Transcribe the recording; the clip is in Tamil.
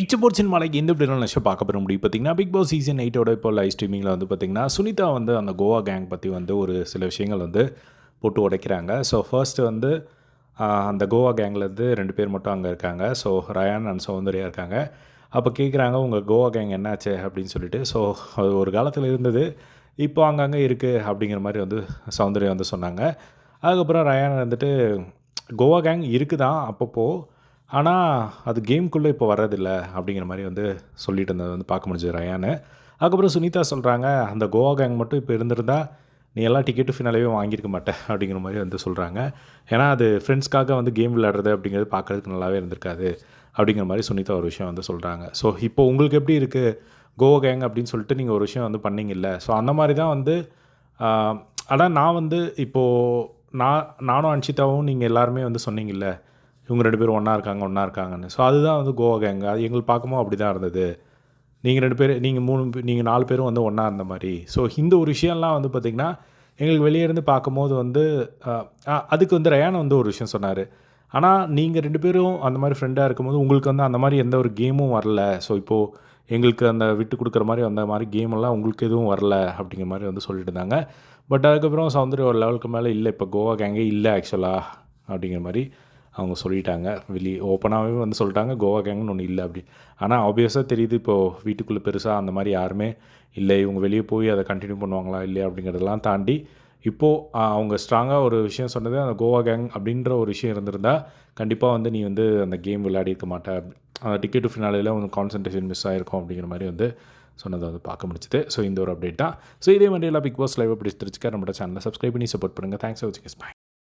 இச்சபோர்ச்சின் மலைக்கு இந்த விடலாம் நினச்சி பார்க்க பெற முடியும். பார்த்தீங்கன்னா பிக் பாஸ் சீசன் எயிட்டோட இப்போ லைவ் ஸ்ட்ரீமிங்கில் வந்து பார்த்தீங்கன்னா சுனிதா வந்து அந்த கோவா கேங் பற்றி வந்து ஒரு சில விஷயங்கள் வந்து போட்டு உடைக்கிறாங்க. ஸோ ஃபர்ஸ்ட் வந்து அந்த கோவா கேங்லேருந்து ரெண்டு பேர் மட்டும் அங்கே இருக்காங்க. ஸோ ரயான் அண்ட் சௌந்தர்யா இருக்காங்க. அப்போ கேட்குறாங்க உங்கள் கோவா கேங் என்னாச்சு? அப்படின்னு சொல்லிட்டு. ஸோ அது ஒரு காலத்தில் இருந்தது. இப்போ அங்கங்கே இருக்குது அப்படிங்கிற மாதிரி வந்து சௌந்தர்யா வந்து சொன்னாங்க. அதுக்கப்புறம் ரயான் வந்துட்டு கோவா கேங் இருக்குதான் அப்பப்போ ஆனால் அது கேம்குள்ளே இப்போ வர்றதில்ல அப்படிங்கிற மாதிரி வந்து சொல்லிட்டு இருந்தது வந்து பார்க்க முடிஞ்சது ரயானு. அதுக்கப்புறம் சுனிதா சொல்கிறாங்க அந்த கோவா கேங் மட்டும் இப்போ இருந்திருந்தா நீ எல்லாம் டிக்கெட்டு ஃபினாலேயே வாங்கியிருக்க மாட்டேன் அப்படிங்கிற மாதிரி வந்து சொல்கிறாங்க ஏன்னா அது ஃப்ரெண்ட்ஸ்க்காக வந்து கேம் விளையாடுறது அப்படிங்கிறது பார்க்குறதுக்கு நல்லாவே இருந்திருக்காது அப்படிங்கிற மாதிரி சுனிதா ஒரு விஷயம் வந்து சொல்கிறாங்க ஸோ இப்போ உங்களுக்கு எப்படி இருக்குது கோவா கேங் அப்படின்னு சொல்லிட்டு நீங்கள் ஒரு விஷயம் வந்து பண்ணீங்கல்ல? ஸோ அந்த மாதிரி தான் வந்து ஆனால் நான் வந்து இப்போது நான் நானும் அன்ஷிதாவும் நீங்கள் எல்லாருமே வந்து சொன்னீங்கல்ல இவங்க ரெண்டு பேரும் ஒன்றா இருக்காங்க ஒன்றா இருக்காங்கன்னு. ஸோ அதுதான் வந்து கோவா கேங் அது எங்களுக்கு பார்க்கும்போது அப்படி தான் இருந்தது. நீங்கள் ரெண்டு பேர் நீங்கள் மூணு நீங்கள் நாலு பேரும் வந்து ஒன்றா இருந்த மாதிரி. ஸோ இந்த ஒரு விஷயம்லாம் வந்து பார்த்திங்கன்னா எங்களுக்கு வெளியே இருந்து பார்க்கும்போது வந்து அதுக்கு வந்து ரயான் வந்து ஒரு விஷயம் சொன்னார். ஆனால் நீங்கள் ரெண்டு பேரும் அந்த மாதிரி ஃப்ரெண்டாக இருக்கும்போது உங்களுக்கு வந்து அந்த மாதிரி எந்த ஒரு கேமும் வரல. ஸோ இப்போது எங்களுக்கு அந்த விட்டு கொடுக்குற மாதிரி அந்த மாதிரி கேம் எல்லாம் உங்களுக்கு எதுவும் வரல அப்படிங்கிற மாதிரி வந்து சொல்லிட்டு இருந்தாங்க. பட் அதுக்கப்புறம் சௌந்தர்யா ஒரு லெவலுக்கு மேலே இல்லை. இப்போ கோவா கேங்கே இல்லை ஆக்சுவலாக அப்படிங்கிற மாதிரி. அவங்க சொல்லிட்டாங்க. வெளியே ஓப்பனாகவே வந்து சொல்லிட்டாங்க கோவா கேங்னு ஒன்று இல்லை அப்படி. ஆனால் ஆப்வியஸாக தெரியுது இப்போது வீட்டுக்குள்ளே பெருசாக அந்த மாதிரி யாருமே இல்லை. இவங்க வெளியே போய் அதை கண்டினியூ பண்ணுவாங்களா இல்லையா அப்படிங்கிறதெல்லாம் தாண்டி இப்போது அவங்க ஸ்ட்ராங்காக ஒரு விஷயம் சொன்னது அந்த கோவா கேங் அப்படின்ற ஒரு விஷயம் இருந்திருந்தால் கண்டிப்பாக வந்து நீ வந்து அந்த கேம் விளையாடி இருக்க மாட்ட. அந்த டிக்கெட்டு ஃபினாலில் உனக்கு கான்சன்ட்ரேஷன் மிஸ் ஆகிருக்கும் அப்படிங்கிற மாதிரி வந்து சொன்னதை வந்து பார்க்க முடிச்சுது ஸோ இந்த ஒரு அப்டேட் தான். ஸோ இதே மாதிரி எல்லாம் பிக் பாஸ் லைவ் அப்படி தெரிஞ்சுக்க நம்மளோட சேனலை சப்ஸ்கிரைப் பண்ணி சப்போர்ட் பண்ணுங்கள் தேங்க்ஸ் ஃபார் வாட்சிங் பை